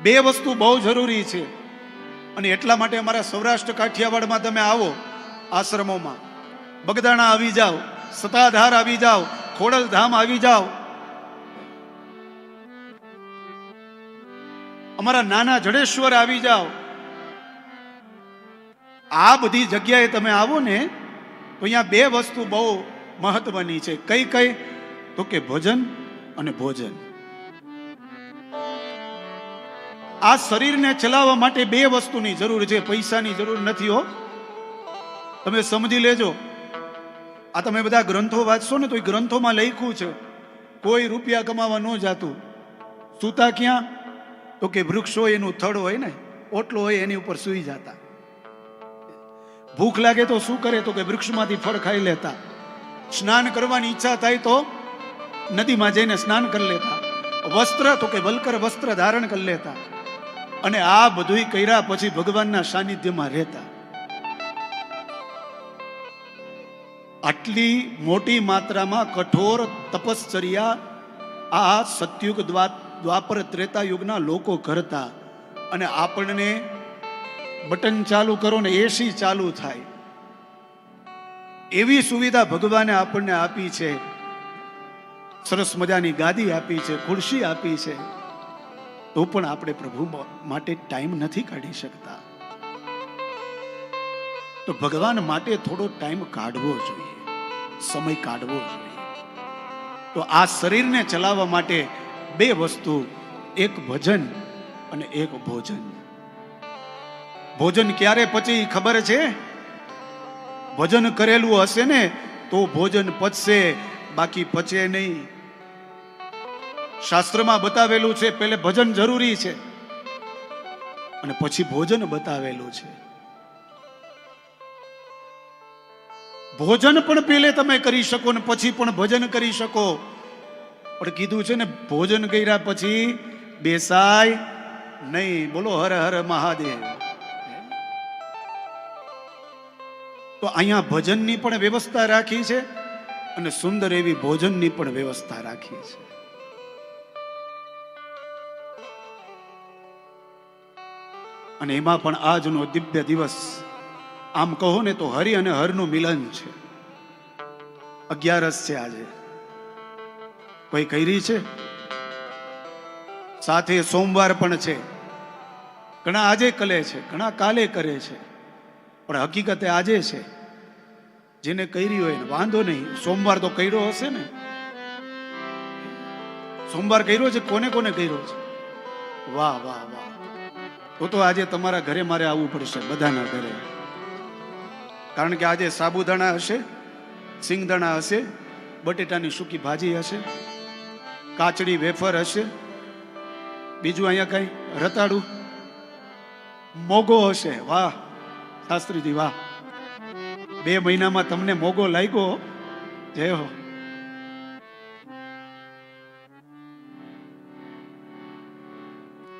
બે વસ્તુ બહુ જરૂરી છે. અને એટલા માટે અમારા સૌરાષ્ટ્ર કાઠિયાવાડમાં તમે આવો આશ્રમોમાં. બગદાણા આવી જાઓ, સતાધાર આવી જાઓ ખોડલધામ આવી જાઓ. અમારા નાના જડેશ્વર આવી જાઓ. આ બધી જગ્યાએ તમે આવો ને, તો અહીંયા બે વસ્તુ બહુ મહત્વની છે. કઈ કઈ? તો કે ભોજન અને ભોજન. આ શરીરને ચલાવવા માટે બે વસ્તુની જરૂર છે. પૈસાની જરૂર નથી હો. તમે સમજી લેજો. આ તમે બધા ગ્રંથો વાંચશો ને તો એ ગ્રંથોમાં લખ્યું છે. કોઈ રૂપિયા કમાવા ન જાતું. સૂતા ક્યાં? તો કે વૃક્ષો એનું થડ હોય ને, ઓટલો હોય એની ઉપર સૂઈ જતા. ભૂખ લાગે તો શું કરે? તો કે વૃક્ષમાંથી ફળ ખાઈ લેતા. સ્નાન કરવાની ઈચ્છા થાય તો નદીમાં જઈને સ્નાન કરી લેતા. વસ્ત્ર તો કે વલકર વસ્ત્ર ધારણ કરી લેતા. અને આ બધુંય કર્યા પછી ભગવાનના સાનિધ્યમાં રહેતા. આટલી મોટી માત્રામાં કઠોર તપશ્ચર્યા આ સતયુગ દ્વા- દ્વાપર ત્રેતા યુગના લોકો કરતા અને આપણને બટન ચાલુ કરો ને એસી ચાલુ થાય. એવી સુવિધા ભગવાને આપણને આપી છે. સરસ મજાની ગાદી આપી છે, ખુરશી આપી છે. તો પણ આપણે પ્રભુ માટે ટાઈમ નથી કાઢી શકતા. તો ભગવાન માટે થોડો ટાઈમ કાઢવો જોઈએ. સમય કાઢવો જોઈએ. તો આ શરીરને ચલાવવા માટે બે વસ્તુ, એક ભજન અને એક ભોજન. ભોજન ક્યારે પછી ખબર છે? ભજન કરેલું હશે ને, તો ભોજન પચશે, બાકી પચે નહીં. શાસ્ત્રમાં બતાવેલું છે પહેલે ભજન જરૂરી છે. અને પછી ભોજન બતાવેલું છે. ભોજન પણ પહેલે તમે કરી શકો ને પછી પણ ભજન કરી શકો. પણ કીધું છે ને, ભોજન કર્યા પછી બેસાય નહીં. બોલો, હર હર મહાદેવ. તો અહીંયા ભજનની પણ વ્યવસ્થા રાખી છે અને સુંદર એવી ભોજનની પણ વ્યવસ્થા રાખી છે. અને એમાં પણ આજનો દિવ્ય દિવસ, આમ કહો ને તો હરિ અને હરનું મિલન છે. અગિયારસ છે આજે. કોઈ કરી છે? સાથે સોમવાર પણ છે. ઘણા આજે કલે છે, ઘણા કાલે કરે છે. પણ હકીકતે આજે છે. જેને કરી હોય વાંધો નહીં. સોમવાર તો કર્યો હશે ને? સોમવાર કર્યો છે? કોને કોને કર્યો છે? વાહ વાહ વાહ. તો તો આજે તમારા ઘરે મારે આવવું પડશે, બધાના ઘરે. કારણ કે આજે સાબુદાણા હશે, સિંગદાણા હશે, બટેટાની સૂકી ભાજી હશે, કાચડી વેફર હશે, બીજું અહીંયા કઈ રતાડું મોગો હશે. વાહ, શાસ્ત્રીજી, વાહ. બે મહિનામાં તમને મોગો લાગ્યો? જય હો.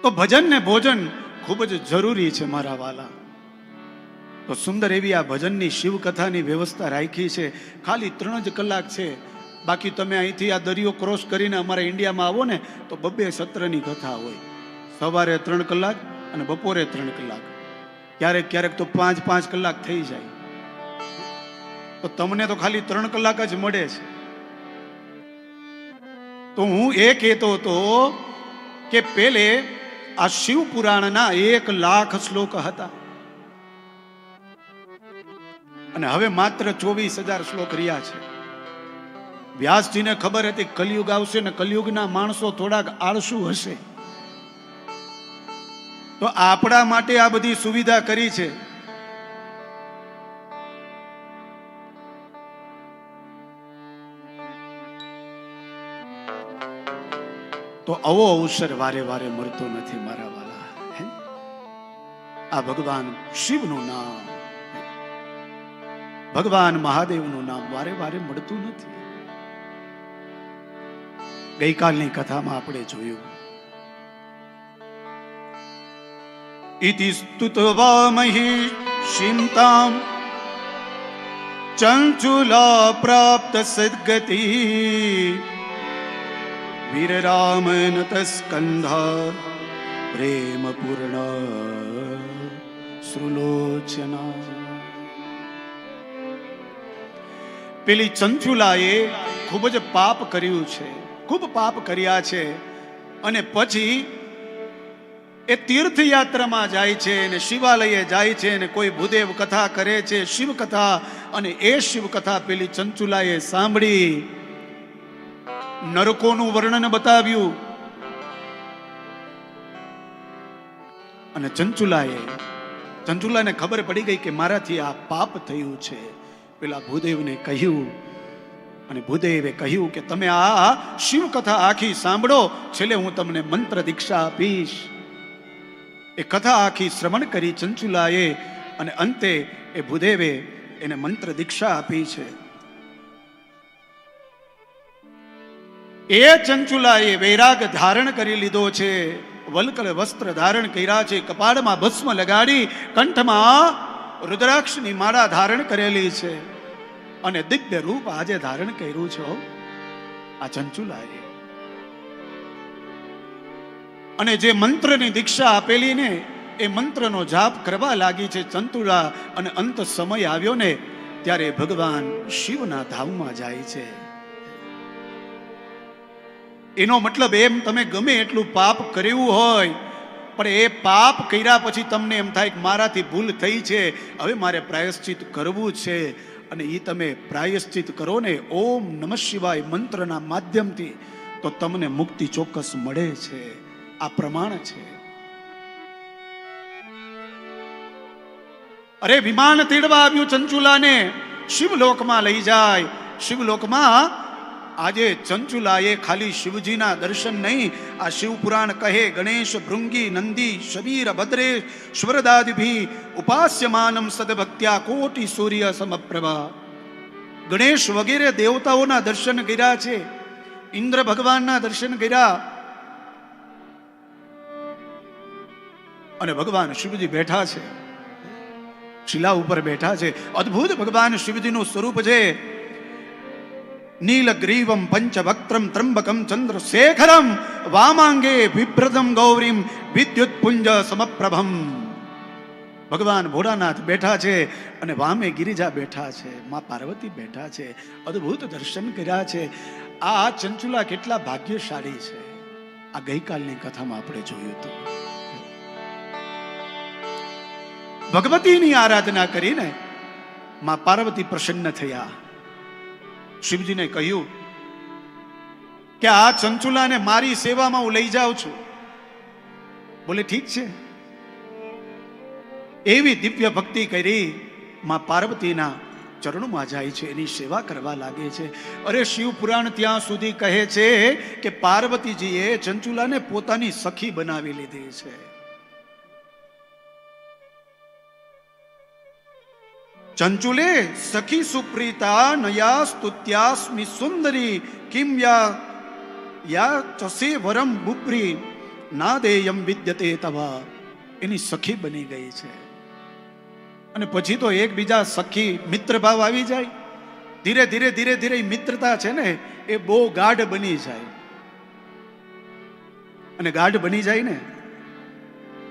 તો ભજન ને ભોજન ખૂબ જ જરૂરી છે મારા વાલા. તો સુંદર એવી આ ભજનની શિવકથાની વ્યવસ્થા રાખી છે. ખાલી ત્રણ જ કલાક છે. બાકી તમે અહીંથી આ દરિયો ક્રોસ કરીને અમારા ઇન્ડિયામાં આવો ને, તો બબ્બે સત્રની કથા હોય. સવારે ત્રણ કલાક અને બપોરે ત્રણ કલાક. ક્યારેક ક્યારેક તો પાંચ પાંચ કલાક થઈ જાય. તો તમને તો ખાલી ત્રણ કલાક જ મળે છે. તો હું એ કહેતો હતો કે પેલે આ શિવ પુરાણના એક લાખ શ્લોક હતા. અને હવે માત્ર ચોવીસ હજાર શ્લોક રહ્યા છે. વ્યાસજીને ખબર હતી કલયુગ આવશે ને કલયુગના માણસો થોડાક આળસુ હશે. તો આપણા માટે આ બધી સુવિધા કરી છે. તો આવો અવસર વારે વારે મળતો નથી મારા વાલા? આ ભગવાન શિવનું નામ. ભગવાન મહાદેવનું નામ વારે વારે મળતું નથી. ગઈકાલની કથામાં આપણે જોયું. ઇતિ સ્તુતવામહી શિંતામ ચંચુલા પ્રાપ્ત સદગતિ. વીરરામ પ્રેમપૂર્ણ સુલોચના પેલી ચંચુલાએ ખૂબ જ પાપ કર્યું છે, ખૂબ પાપ કર્યા છે અને પછી એ તીર્થયાત્રામાં જાય છે અને શિવાલયે જાય છે અને કોઈ ભૂદેવ કથા કરે છે, શિવકથા અને એ શિવકથા પેલી ચંચુલાએ સાંભળી નરકોનું વર્ણન બતાવ્યું. અને ચંચુલાએ, ચંચુલાને ખબર પડી ગઈ કે મારાથી આ પાપ થયું છે. પેલા ભૂદેવને કહ્યું, અને ભૂદેવે કહ્યું કે તમે આ શિવ કથા આખી સાંભળો, છેલ્લે હું તમને મંત્ર દીક્ષા આપીશ. એ કથા આખી શ્રવણ કરી ચંચુલાએ, અને અંતે એ ભૂદેવે એને મંત્ર દીક્ષા આપી છે. એ ચંચુલાએ વૈરાગ ધારણ કરી લીધો છે. વલ્કલ વસ્ત્ર ધારણ કર્યા છે. કપાળમાં ભસ્મ લગાડી કંઠમાં રુદ્રાક્ષની માળા ધારણ કરેલી છે. અને દિવ્ય રૂપ આજે ધારણ કર્યું છે આ ચંચુલાએ. અને જે મંત્રની દીક્ષા આપેલી ને, એ મંત્રનો જાપ કરવા લાગી છે ચંતુલા. અને અંત સમય આવ્યો ને, ત્યારે ભગવાન શિવના ધામમાં જાય છે. એનો મતલબ એમ તમે ગમે એટલું પાપ કર્યું હોય, પણ એ પાપ કર્યા પછી તમને એમ થાય કે મારાથી ભૂલ થઈ છે, હવે મારે પ્રાયશ્ચિત કરવું છે. અને એ તમે પ્રાયશ્ચિત કરો ને ઓમ નમઃ શિવાય મંત્રના માધ્યમથી, તો તમને મુક્તિ ચોક્કસ મળે છે. આ પ્રમાણ છે. અરે વિમાન તેડવા આવ્યું ચંચુલાને, શિવલોકમાં લઈ જાય. શિવલોકમાં આજે ચંચુલાએ ખાલી શિવજીના દર્શન નહીં, આ શિવપુરાણ કહે, ગણેશ ભૃંગી નંદી શબીર ભદ્રે, સ્વરદાદિભી ઉપાસ્યમાનમ સદભક્ત્યા કોટી સૂર્ય સમપ્રભા. ગણેશ વગેરે દેવતાઓના દર્શન કર્યા છે, ઇન્દ્ર ભગવાનના દર્શન કર્યા. અને ભગવાન શિવજી બેઠા છે, શિલા ઉપર બેઠા છે. અદ્ભુત ભગવાન શિવજીનું સ્વરૂપ છે. નીલગ્રીવમ પંચવક્ત્રમ ત્રંબકમ ચંદ્રશેખરમ વામાંગે વિભ્રતમ ગૌરીમ વિદ્યુત પુંજ સમપ્રભમ ભગવાન ભોળાનાથ બેઠા છે અને વામે ગિરિજા બેઠા છે માં પાર્વતી બેઠા છે અદ્ભુત દર્શન કર્યા છે આ ચંચુલા કેટલા ભાગ્યશાળી છે. આ ગઈકાલની કથામાં આપણે જોયું હતું. ભગવતીની આરાધના કરીને માં પાર્વતી પ્રસન્ન થયા. શિવજીને કહ્યું, કે આ ચંચુલાને મારી સેવામાં હું લઈ જાઉં છું. બોલે, ઠીક છે. એવી દિવ્ય ભક્તિ કરી માં પાર્વતીના ચરણોમાં જાય છે, એની સેવા કરવા લાગે છે. અરે શિવ પુરાણ ત્યાં સુધી કહે છે કે પાર્વતીજીએ ચંચુલાને પોતાની સખી બનાવી લીધી છે. ચંચુલે સખી સુપ્રીતા નયા સ્તુત્યાસ્મિ સુંદરી કિમ યા યા ચસે વરમ બુપ્રી ના દેયમ વિદ્યતે તવા એની સખી બની ગઈ છે અને પછી તો એકબીજા સખી મિત્ર ભાવ આવી જાય ધીરે ધીરે ધીરે ધીરે મિત્રતા છે ને એ બહુ ગાઢ બની જાય અને ગાઢ બની જાય ને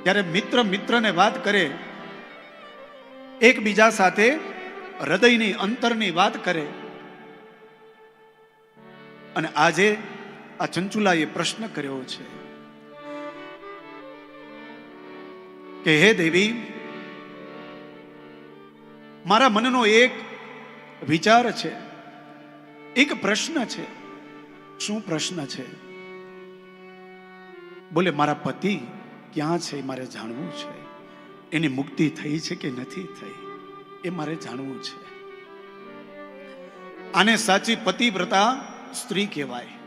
ત્યારે મિત્ર મિત્રને વાત કરે એકબીજા સાથે હૃદયની અંતરની વાત કરે. અને આજે આ ચંચુલાએ પ્રશ્ન કર્યો છે કે, હે દેવી, મારા મનનો એક વિચાર છે, એક પ્રશ્ન છે. શું પ્રશ્ન છે? બોલે, મારા પતિ ક્યાં છે મારે જાણવું છે. એની મુક્તિ થઈ છે કે નથી થઈ, એ મારે જાણવું છે. આને સાચી પતિવ્રતા સ્ત્રી કહેવાય.